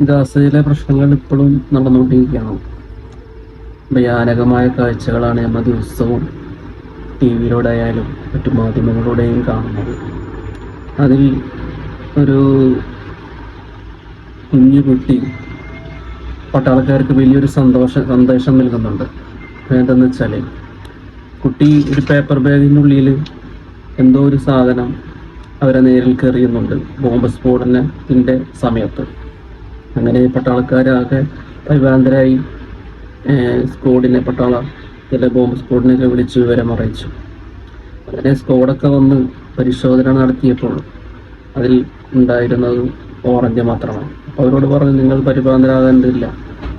ഗാസയിലെ പ്രശ്നങ്ങൾ ഇപ്പോഴും നടന്നുകൊണ്ടിരിക്കുകയാണ്. ഭയാനകമായ കാഴ്ചകളാണ് നമ്മൾ ദിവസവും ടി വിയിലൂടെ ആയാലും മറ്റു മാധ്യമങ്ങളിലൂടെയും കാണുന്നത്. അതിൽ ഒരു കുഞ്ഞു കുട്ടി പട്ടാളക്കാർക്ക് വലിയൊരു സന്തോഷ സന്ദേശം നൽകുന്നുണ്ട്. എന്തെന്ന് വെച്ചാൽ കുട്ടി ഒരു പേപ്പർ ബാഗിനുള്ളിൽ എന്തോ ഒരു സാധനം അവരെ നേരിൽ കയറിയുന്നുണ്ട്. ബോംബ് സ്ഫോടനത്തിന്റെ സമയത്ത്. അങ്ങനെ പട്ടാളക്കാരാകെ പരിഭ്രാന്തരായി സ്ക്വാഡിനെ പട്ടാള ചില ബോംബ് സ്ക്വാഡിനെയൊക്കെ വിളിച്ച് വിവരം അറിയിച്ചു. അങ്ങനെ സ്ക്വാഡൊക്കെ വന്ന് പരിശോധന നടത്തിയപ്പോൾ അതിൽ ഉണ്ടായിരുന്നത് ഓറഞ്ച് മാത്രമാണ്. അപ്പോൾ അവരോട് പറഞ്ഞു നിങ്ങൾ പരിഭ്രാന്തരാകേണ്ടതില്ല.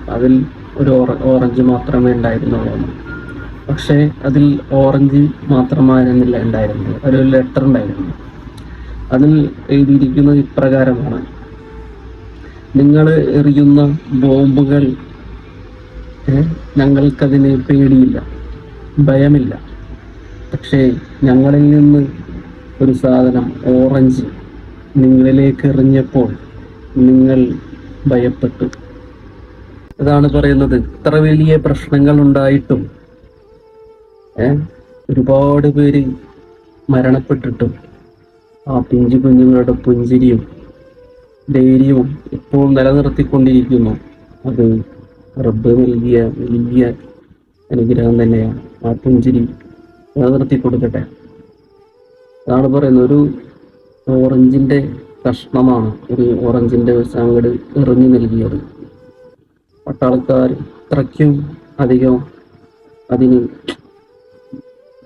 അതിൽ ഒരു ഓറഞ്ച് മാത്രമേ ഉണ്ടായിരുന്നുള്ളൂ. പക്ഷേ അതിൽ ഓറഞ്ച് മാത്രമായിരുന്നില്ല ഉണ്ടായിരുന്നത്. അതിലൊരു ലെറ്റർ ഉണ്ടായിരുന്നു. അതിൽ എഴുതിയിരിക്കുന്നത് ഇപ്രകാരമാണ്. നിങ്ങൾ എറിയുന്ന ബോംബുകൾ ഞങ്ങൾക്കതിന് പേടിയില്ല ഭയമില്ല. പക്ഷേ ഞങ്ങളിൽ നിന്ന് ഒരു സാധനം ഓറഞ്ച് നിങ്ങളിലേക്ക് എറിഞ്ഞപ്പോൾ നിങ്ങൾ ഭയപ്പെട്ടു. അതാണ് പറയുന്നത്. ഇത്ര വലിയ പ്രശ്നങ്ങൾ ഉണ്ടായിട്ടും ഒരുപാട് പേര് മരണപ്പെട്ടിട്ടും ആ പിഞ്ചു കുഞ്ഞുങ്ങളുടെ പുഞ്ചിരിയും ധൈര്യവും ഇപ്പോൾ നിലനിർത്തിക്കൊണ്ടിരിക്കുന്നു. അത് റബ്ബ് നൽകിയ വലിയ അനുഗ്രഹം തന്നെയാണ്. ആ പുഞ്ചിരി നിലനിർത്തി കൊടുക്കട്ടെ. അതാണ് പറയുന്നത്. ഒരു ഓറഞ്ചിന്റെ കഷ്ണമാണ് ഒരു ഓറഞ്ചിന്റെ അങ്ങട് എറിഞ്ഞു നൽകിയത്. പട്ടാളക്കാർ ഇത്രയ്ക്കും അധികം അതിന്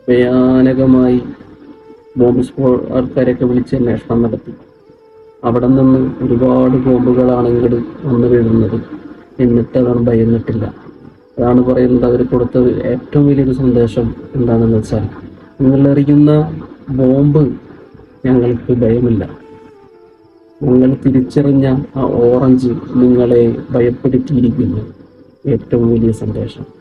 ഭയാനകമായി ബോംബ് സ്ഫോ ആൾക്കാരെയൊക്കെ വിളിച്ച് അന്വേഷണം നടത്തി. അവിടെ നിന്ന് ഒരുപാട് ബോംബുകളാണ് ഇങ്ങോട്ട് വന്നു വീഴുന്നത്. എന്നിട്ട് അതാണ് ഭയന്നിട്ടില്ല. അതാണ് പറയുന്നത് അവർ കൊടുത്ത ഏറ്റവും വലിയൊരു സന്ദേശം എന്താണെന്ന് വെച്ചാൽ നിങ്ങൾ എറിയുന്ന ബോംബ് ഞങ്ങൾക്ക് ഭയമില്ല. നിങ്ങൾ തിരിച്ചറിഞ്ഞ ആ ഓറഞ്ച് നിങ്ങളെ ഭയപ്പെടുത്തിയിരിക്കുന്നു. ഏറ്റവും വലിയ സന്ദേശം.